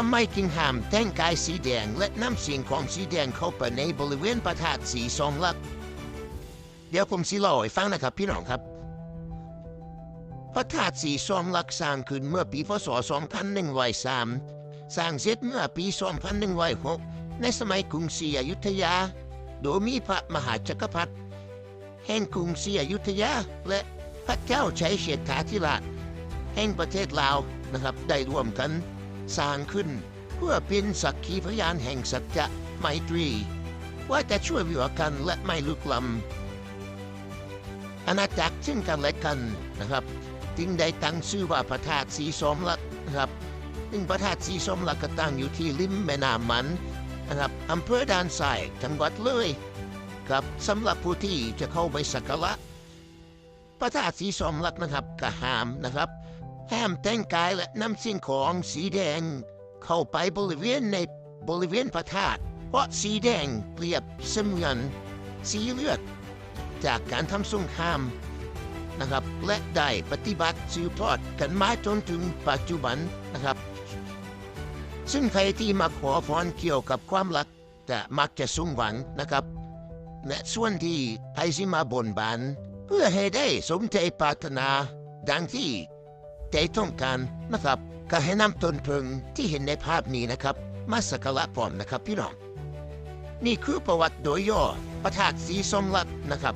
ทำไมจึงห้ามแต่งกายสีแดงและนำสิ่งของสีแดงเข้าไปในบริเวณพระธาตุสีทรงลักษณ์เดี๋ยวผมสิเล่าให้ฟังนะครับพี่น้องครับ พระธาตุสีทรงลักสร้างขึ้นเมื่อปีพศ 2103 สร้างเสร็จเมื่อปี 2106 ในสมัยกรุงศรีอยุธยา โดยมีพระมหาจักรพรรดิแห่งกรุงศรีอยุธยาและพระเจ้าชัยเชษฐาธิราชแห่งประเทศลาวนะครับได้ร่วมกัน สร้างขึ้น เพื่อเป็นสักขีพยานแห่งสัจจะไมตรี ว่าจะช่วยเหลือกันและไม่ลุกล้ำอาณาจักรซึ่งกันและกันนะครับจึงได้ตั้งชื่อว่าพระธาตุสีสมรักนะครับซึ่งพระธาตุสีสมรักก็ตั้งอยู่ที่ริมแม่น้ำมันนะครับอำเภอด่านทรายจังหวัดเลยครับสำหรับผู้ที่จะเข้าไปสักการะพระธาตุสีสมรักนะครับก็ห้ามนะครับ ห้ามแต่งกายและนำสิ่งของสีแดง เข้าไปบริเวณในบริเวณพระธาตุเพราะสีแดงเปรียบเสมือนสีเลือด จากการทำสงครามนะครับและได้ปฏิบัติสืบทอดกันมาจนถึงปัจจุบันนะครับ ซึ่งใครที่มาขอพรเกี่ยวกับความรักจะมักจะสมหวังนะครับและส่วนที่ไทยสิมาบนบาน เพื่อให้ได้สมใจปรารถนา ดังที่ ใจต้องการนะครับก็ให้นำต้นเพิงที่เห็นในภาพนี้นะครับ มาสักการะพร้อมนะครับพี่น้อง นี่คือประวัติโดยย่อประธาตสีสมรักนะครับ